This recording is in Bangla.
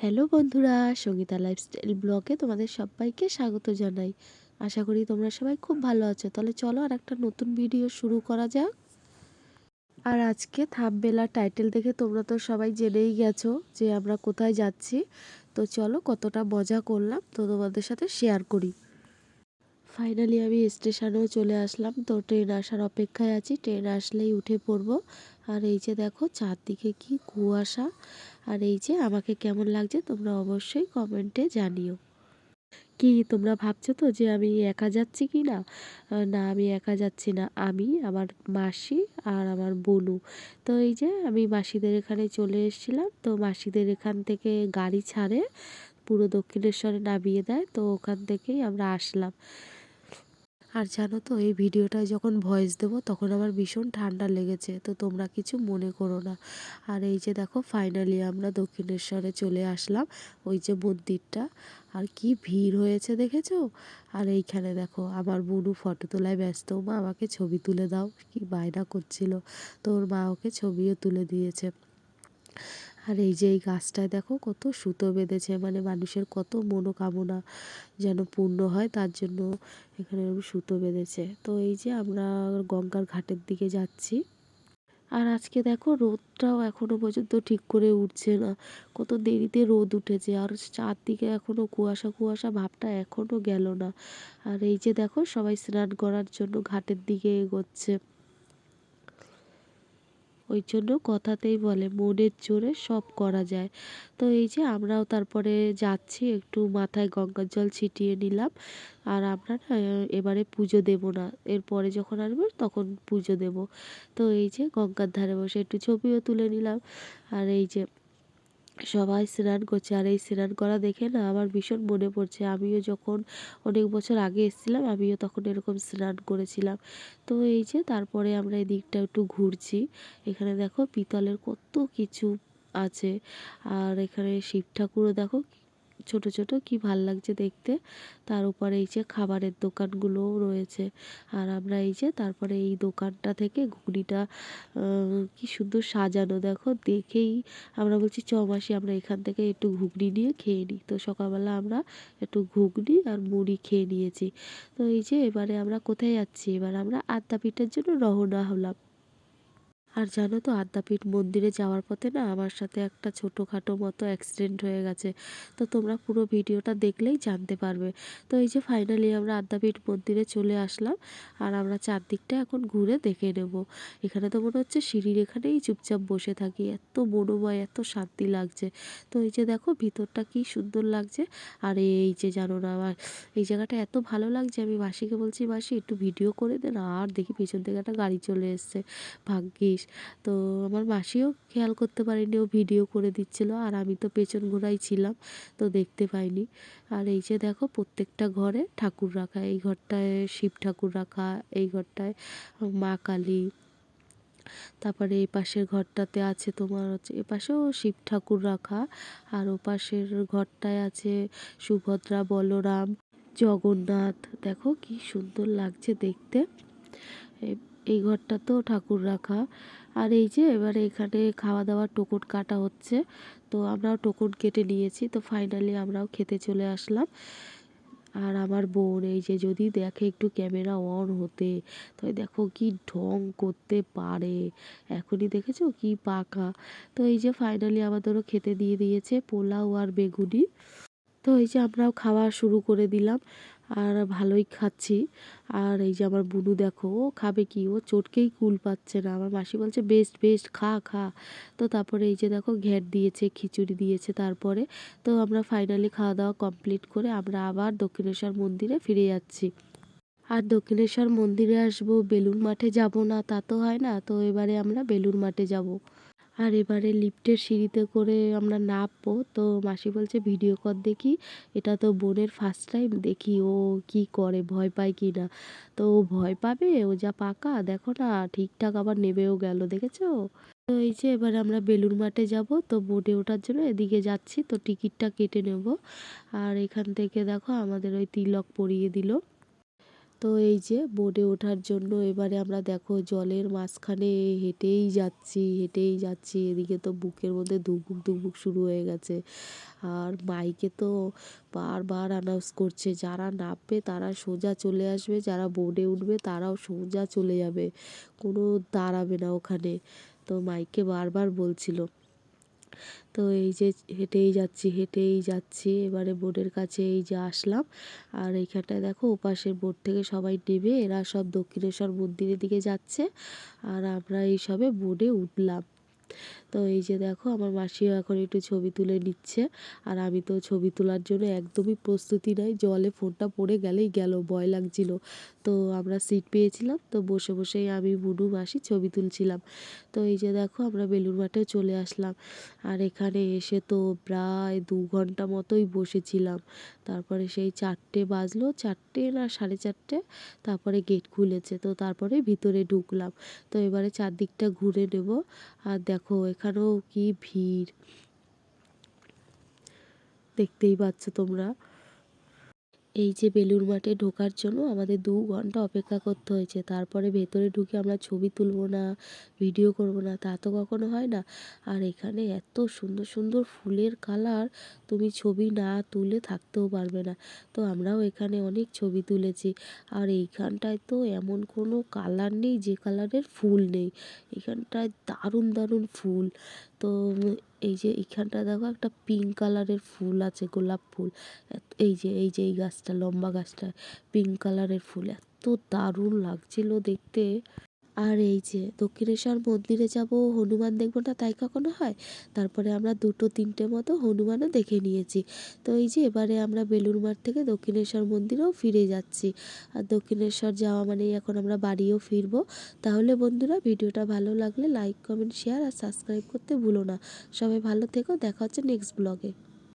হ্যালো বন্ধুরা, সঙ্গীতা লাইফস্টাইল ব্লগে তোমাদের সবাইকে স্বাগত জানাই। আশা করি তোমরা সবাই খুব ভালো আছো। তাহলে চলো আর একটা নতুন ভিডিও শুরু করা যাক। আর আজকে থামবেলা টাইটেল দেখে তোমরা তো সবাই জেনেই গেছো যে আমরা কোথায় যাচ্ছি। তো চলো কতটা মজা করলাম, তো তোমাদের সাথে শেয়ার করি। ফাইনালি আমি স্টেশনেও চলে আসলাম, তো ট্রেন আসার অপেক্ষায় আছি। ট্রেন আসলেই উঠে পড়ব। আর এই যে দেখো চারদিকে কি কুয়াশা, আর এই যে আমাকে কেমন লাগছে তোমরা অবশ্যই কমেন্টে জানিও। কি তোমরা ভাবছ তো যে আমি একা যাচ্ছি কি না? না, আমি একা যাচ্ছি না। আমি, আমার মাসি আর আমার বনু। তো এই যে আমি মাসিদের এখানে চলে এসেছিলাম। তো মাসিদের এখান থেকে গাড়ি ছাড়ে, পুরো দক্ষিণেশ্বরে নামিয়ে দেয়। তো ওখান থেকেই আমরা আসলাম। আর জানো তো, এই ভিডিওটায় যখন ভয়েস দেবো, তখন আমার ভীষণ ঠান্ডা লেগেছে, তো তোমরা কিছু মনে করো না। আর এই যে দেখো ফাইনালি আমরা দক্ষিণেশ্বরে চলে আসলাম, ওই যে মন্দিরটা। আর কি ভিড় হয়েছে দেখেছ? আর এইখানে দেখো, আমার বুনু ফটো তোলায় ব্যস্ত, মা আমাকে ছবি তুলে দাও, কি বায়না করছিল। তো ওর মা ওকে ছবিও তুলে দিয়েছে। আর এই যে এই গাছটায় দেখো কত সুতো বেঁধেছে মানে মানুষের কত মনোকামনা যেন পূর্ণ হয়, তার জন্য এখানে সুতো বেঁধেছে। তো এই যে আমরা গঙ্গার ঘাটের দিকে যাচ্ছি। আর আজকে দেখো রোদটাও এখনও পর্যন্ত ঠিক করে উঠছে না। কত দেরিতে রোদ উঠেছে আর চারদিকে এখনও কুয়াশা কুয়াশা ভাবটা এখনও গেল না। আর এই যে দেখো সবাই স্নান করার জন্য ঘাটের দিকে এগোচ্ছে। ওই জন্য কথাতেই বলে, মনের জোরে সব করা যায়। তো এই যে আমরাও তারপরে যাচ্ছি, একটু মাথায় গঙ্গার জল ছিটিয়ে নিলাম। আর আমরা না এবারে পুজো দেব না। এরপরে যখন আসব, তখন পুজো দেব। তো এই যে গঙ্গার ধারে বসে একটু ছবিও তুলে নিলাম। আর এই যে সবাই স্নান করছে আর এই স্নান করা দেখে না আমার ভীষণ মনে পড়ছে। আমিও যখন অনেক বছর আগে এসেছিলাম, আমিও তখন এরকম স্নান করেছিলাম। তো এই যে তারপরে আমরা এদিকটা দিকটা একটু ঘুরছি। এখানে দেখো পিতলের কত কিছু আছে। আর এখানে শিব ঠাকুরও দেখো ছোট ছোট, কি ভালো লাগছে দেখতে। তার উপরে এই যে খাবারের দোকানগুলোও রয়েছে। আর আমরা এই যে তারপরে এই দোকানটা থেকে ঘুগনিটা কি সুন্দর সাজানো, দেখো। দেখেই আমরা বলছি, চ মাসি, আমরা এখান থেকে একটু ঘুগনি নিয়ে খেয়ে নিই তো সকালবেলা আমরা একটু ঘুগনি আর মুড়ি খেয়ে নিয়েছি। তো এই যে এবারে আমরা কোথায় যাচ্ছি? এবার আমরা আদ্যাপীঠের জন্য রওনা হলাম। আর জানো তো আদ্যাপীঠ মন্দিরে যাওয়ার পথে না আমার সাথে একটা ছোটোখাটো মতো অ্যাক্সিডেন্ট হয়ে গেছে। তো তোমরা পুরো ভিডিওটা দেখলেই জানতে পারবে। তো এই যে ফাইনালি আমরা আদ্যাপীঠ মন্দিরে চলে আসলাম আর আমরা চারদিকটা এখন ঘুরে দেখে নেব। এখানে তো মনে হচ্ছে সিঁড়ির এখানেই চুপচাপ বসে থাকি। এত মনোময়, এত শান্তি লাগছে। তো এই যে দেখো ভিতরটা কি সুন্দর লাগছে। আর এই যে জানো না আমার, এই জায়গাটা এত ভালো লাগছে। আমি মাসিকে বলছি, মাসি একটু ভিডিও করে দেন আর দেখি পেছন থেকে একটা গাড়ি চলে এসছে। ভাগ্যিস। তো আমার মাসিও খেয়াল করতে পারেনি, ও ভিডিও করে দিচ্ছিল আর আমি তো পেছন ঘোরাই ছিলাম, তো দেখতে পাইনি। আর এই যে দেখো প্রত্যেকটা ঘরে ঠাকুর রাখা, এই ঘরটায় শিব ঠাকুর রাখা, এই ঘরটায় মা কালী, তারপরে এই পাশের ঘরটাতে আছে তোমার হচ্ছে, এ পাশেও শিব ঠাকুর রাখা, আর ও পাশের ঘরটায় আছে সুভদ্রা, বলরাম, জগন্নাথ। দেখো কি সুন্দর লাগছে দেখতে। এই ঘরটা তো ঠাকুর রাখা। আর এই যে এবারে এখানে খাওয়া দাওয়ার টোকন কাটা হচ্ছে, তো আমরাও টোকন কেটে নিয়েছি, তো ফাইনালি আমরাও খেতে চলে আসলাম। আর আমার বোন এই যে যদি দেখে একটু ক্যামেরা অন হতে, তো দেখো কি ঢং করতে পারে। এখনই দেখেছ কি পাকা। তো এই যে ফাইনালি আমাদেরও খেতে দিয়ে দিয়েছে পোলাও আর বেগুনি। তো এই যে আমরাও খাওয়া শুরু করে দিলাম। আর ভালোই খাচ্ছি। আর এই যে আমার বুনু দেখো, ও খাবে কি? ও চটকেই কুল পাচ্ছে না। আমার মাসি বলছে বেস্ট বেস্ট খা খা। তো তারপরে এই যে দেখো, ঘ্যাট দিয়েছে, খিচুড়ি দিয়েছে তারপরে। তো আমরা ফাইনালি খাওয়া দাওয়া কমপ্লিট করে আমরা আবার দক্ষিণেশ্বর মন্দিরে ফিরে যাচ্ছি। আর দক্ষিণেশ্বর মন্দিরে আসব বেলুন মাঠে যাব না, তা তো হয় না। তো এবারে আমরা বেলুন মাঠে যাব। আর এবারে লিফটের সিঁড়িতে করে আমরা নামবো। তো মাসি বলছে, ভিডিও কর দেখি। এটা তো বোনের ফার্স্ট টাইম দেখি ও কি করে, ভয় পায় কি না? তো ও ভয় পাবে, ও যা পাকা। দেখো না, ঠিকঠাক আবার নেবেও গেল, দেখেছ? তো এই যে এবার আমরা বেলুর মাঠে যাব। তো বোটে ওঠার জন্য এদিকে যাচ্ছি। তো টিকিটটা কেটে নেব। আর এখান থেকে দেখো, আমাদের ওই তিলক পরিয়ে দিল। তো এই যে বোটে ওঠার জন্য এবারে আমরা দেখো জলের মাঝখানে হেঁটেই যাচ্ছি হেঁটেই যাচ্ছি। এদিকে তো বুকের মধ্যে ধুকপুক ধুকপুক শুরু হয়ে গেছে। আর মাইকে তো বারবার অ্যানাউন্স করছে, যারা নামবে তারা সোজা চলে আসবে, যারা বোর্ডে উঠবে তারাও সোজা চলে যাবে। কোনো দাঁড়াবে না ওখানে। তো মাইকে বারবার বলছিল। তো এই যে হেঁটেই যাচ্ছি হেঁটেই যাচ্ছি। এবারে বোর্ডের কাছে এই যে আসলাম। আর এইখানটায় দেখো, ওপাশের বোর্ড থেকে সবাই নেবে এরা সব দক্ষিণেশ্বর মন্দিরের দিকে যাচ্ছে। আর আমরা এই সবে বোর্ডে উঠলাম। তো এই যে দেখো, আমার মাসিও এখন একটু ছবি তুলে নিচ্ছে। আর আমি তো ছবি তোলার জন্য একদমই প্রস্তুতি নাই, জলে ফোনটা পড়ে গেলেই গেল, ভয় লাগছিল। তো আমরা সিট পেয়েছিলাম, তো বসে বসেই আমি, বুনু, মাসি ছবি তুলছিলাম। তো এই যে দেখো, আমরা বেলুর মাঠেও চলে আসলাম। আর এখানে এসে তো প্রায় দু ঘণ্টা মতোই বসেছিলাম। তারপরে সেই চারটে বাজলো, চারটে না সাড়ে চারটে, তারপরে গেট খুলেছে। তো তারপরে ভিতরে ঢুকলাম। তো এবারে চারদিকটা ঘুরে নেব। আর দেখো এখানেও কি ভিড়? দেখতেই পাচ্ছ তোমরা। এই যে বেলুর মাঠে ঢোকার জন্য আমাদের দু ঘণ্টা অপেক্ষা করতে হয়েছে। তারপরে ভেতরে ঢুকে আমরা ছবি তুলবো না, ভিডিও করব না, তা তো কখনো হয় না। আর এখানে এত সুন্দর সুন্দর ফুলের কালার, তুমি ছবি না তুলে থাকতেও পারবে না। তো আমরাও এখানে অনেক ছবি তুলেছি। আর এইখানটায় তো এমন কোনো কালার নেই যে কালারের ফুল নেই। এখানটায় দারুণ দারুণ ফুল। তো এই যে এইখানটা দেখো একটা পিঙ্ক কালারের ফুল আছে, গোলাপ ফুল। এই যে এই যে এই গাছটা, লম্বা গাছটা পিঙ্ক কালারের ফুল। এত দারুণ লাগছিল দেখতে। আর এই যে দক্ষিণেশ্বর মন্দিরে যাব, হনুমান দেখব না তাই কখনো হয়? তারপরে আমরা দুটো তিনটে মতো হনুমানও দেখে নিয়েছি। তো এই যে এবারে আমরা বেলুর মাঠ থেকে দক্ষিণেশ্বর মন্দিরেও ফিরে যাচ্ছি। আর দক্ষিণেশ্বর যাওয়া মানেই এখন আমরা বাড়িও ফিরবো। তাহলে বন্ধুরা, ভিডিওটা ভালো লাগলে লাইক কমেন্ট শেয়ার আর সাবস্ক্রাইব করতে ভুলো না। সবাই ভালো থেকো, দেখা হচ্ছে নেক্সট ব্লগে